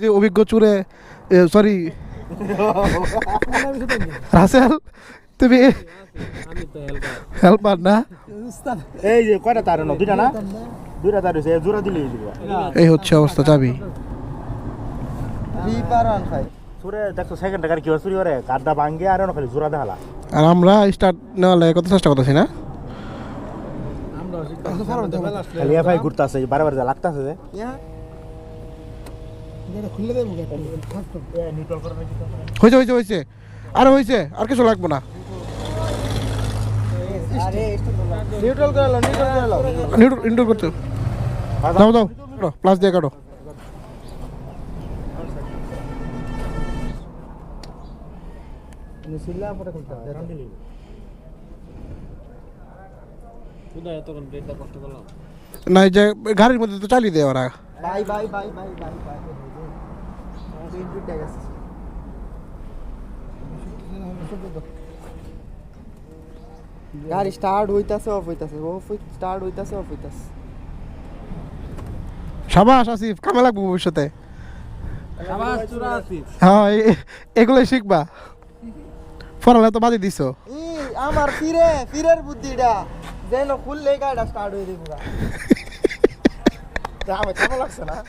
যে অভিজ্ঞ চুরে সরি রাসেল তুমি হেল্পার না? এই যে কয়টা তার দুইটা না? দুইটা তার হয়েছে জোড়া দিলে এই হচ্ছে অবস্থা চাবি। আর আমরা স্টার্ট নেওয়া লাগে কত চেষ্টা করতেছি না? খালি এফআই ঘুরতে হয়েছে হয়েছে হয়েছে। আরে হয়েছে আর কিছু লাগবে না। নিউট্রাল করতে। দাও দাও প্লাস দিয়ে কাটো। না যে গাড়ির মধ্যে তো চালিয়ে দেয় ওরা। Bye bye bye bye bye bye গাড়ি স্টার্ট হইতাছে অফ হইতাছে অফ স্টার্ট হইতাছে অফ হইতাছে। সাবাস আসিফ কামে লাগবো ভবিষ্যতে। হ্যাঁ এগুলোই শিখবা। পড়ালে তো বাদি দিছো। ই আমার ফিরে ফিরের বুদ্ধিটা। যেন খুললে গাড়িটা স্টার্ট হয়ে যাবে আমার কেমন লাগছে না।